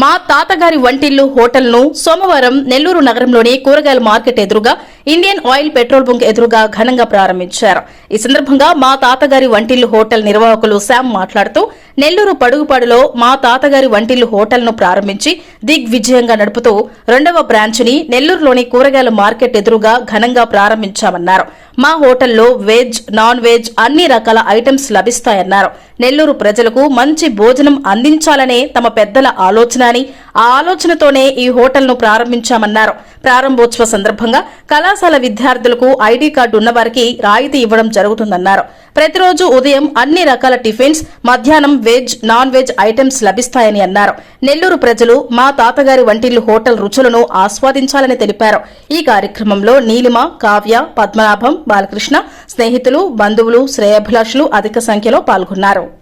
మా తాతగారి వంటిల్లు హోటల్ను సోమవారం నెల్లూరు నగరంలోని కూరగాయల మార్కెట్ ఎదురుగా ఇండియన్ ఆయిల్ పెట్రోల్ బంక్ ఎదురుగా ఘనంగా ప్రారంభించారు. ఈ సందర్భంగా మా తాతగారి వంటిల్లు హోటల్ నిర్వాహకులు శామ్ మాట్లాడుతూ నెల్లూరు పడుగుపాడులో మా తాతగారి వంటిల్లు హోటల్ను ప్రారంభించి దిగ్విజయంగా నడుపుతూ రెండవ బ్రాంచ్ని నెల్లూరులోని కూరగాయల మార్కెట్ ఎదురుగా ఘనంగా ప్రారంభించామన్నారు. మా హోటల్లో వెజ్ నాన్ వెజ్ అన్ని రకాల ఐటమ్స్ లభిస్తాయన్నారు. నెల్లూరు ప్రజలకు మంచి భోజనం అందించాలనే తమ పెద్దల ఆలోచన అని ఆ ఆలోచనతోనే ఈ హోటల్ను ప్రారంభించామన్నారు. ప్రారంభోత్సవ సందర్భంగా కళాశాల విద్యార్థులకు ఐడీ కార్డు ఉన్నవారికి రాయితీ ఇవ్వడం జరుగుతుందన్నారు. ప్రతిరోజు ఉదయం అన్ని రకాల టిఫిన్స్ మధ్యాహ్నం వెజ్ నాన్ వెజ్ ఐటమ్స్ లభిస్తాయని అన్నారు. నెల్లూరు ప్రజలు మా తాతగారి వంటిల్లు హోటల్ రుచులను ఆస్వాదించాలని తెలిపారు. ఈ కార్యక్రమంలో నీలిమ కావ్య పద్మనాభం బాలకృష్ణ స్నేహితులు బంధువులు శ్రేయభిలాషులు అధిక సంఖ్యలో పాల్గొన్నారు.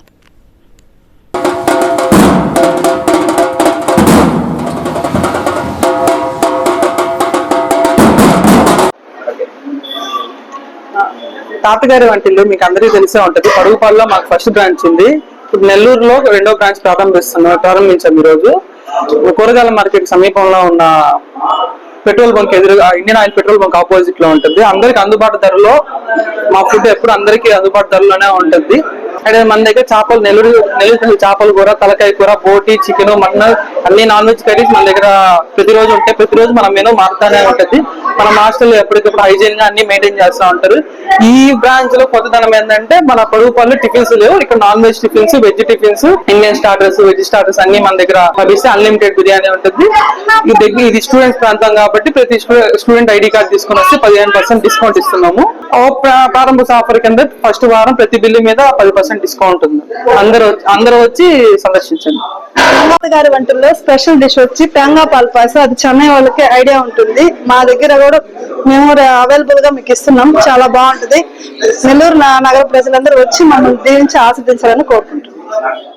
తాతగారి వంటిల్లు మీకు అందరికీ తెలిసే ఉంటది. పడుగుపాడులో మాకు ఫస్ట్ బ్రాంచ్ ఉంది. ఇప్పుడు నెల్లూరులో రెండో బ్రాంచ్ ప్రారంభిస్తున్నాం ప్రారంభించాం ఈరోజు. రోజు కూరగాయల మార్కెట్ సమీపంలో ఉన్న పెట్రోల్ బంక్ ఎదురుగా ఇండియన్ ఆయిల్ పెట్రోల్ బంక్ ఆపోజిట్లో ఉంటుంది. అందరికి అందుబాటు ధరలో మా ఫుడ్ ఎప్పుడు అందరికీ అందుబాటు ధరలోనే ఉంటుంది. అండ్ మన దగ్గర చేపలు నెల్లూరు నెల్లూరు చేపల కూర తలకాయ కూర బోటి చికెన్ మటన్ అన్ని నాన్ వెజ్ కర్రీస్ మన దగ్గర ప్రతిరోజు ఉంటాయి. ప్రతిరోజు మన మెనూ మారుతానే ఉంటుంది. మన మాస్టర్లు ఎప్పటికప్పుడు హైజీన్గా అన్ని మెయింటైన్ చేస్తూ ఉంటారు. ఈ బ్రాంచ్లో కొత్తదనం ఏంటంటే మన పొరుగు పనులు టిఫిన్స్ లేవు. ఇక్కడ non veg tiffins veg tiffins Indian starters veg starters అన్ని మన దగ్గర లభిస్తే అన్లిమిటెడ్ బిర్యానీ ఉంటుంది. ఈ దగ్గర ఇది స్టూడెంట్స్ ప్రాంతం కాబట్టి ప్రతి స్టూడెంట్ ఐడి కార్డ్ తీసుకుని వస్తే పదిహేను పర్సెంట్ డిస్కౌంట్ ఇస్తున్నాము. ఓ ప్రారంభ ఆఫర్ కింద ఫస్ట్ వారం ప్రతి బిల్లు మీద పది పర్సెంట్ డిస్కౌంట్ ఉంది. అందరూ వచ్చి- అందరూ వచ్చి సందర్శించండి. గారి వంటల్లో స్పెషల్ డిష్ వచ్చి తేంగా పాల పాయసం అది చెన్నై వాళ్ళకి ఐడియా ఉంటుంది. మా దగ్గర కూడా మేము అవైలబుల్గా మీకు ఇస్తున్నాం. చాలా బాగుంటుంది. నెల్లూరు నగర ప్రజలందరూ వచ్చి మనం దీవించి ఆస్వాదించాలని కోరుకుంటున్నాం.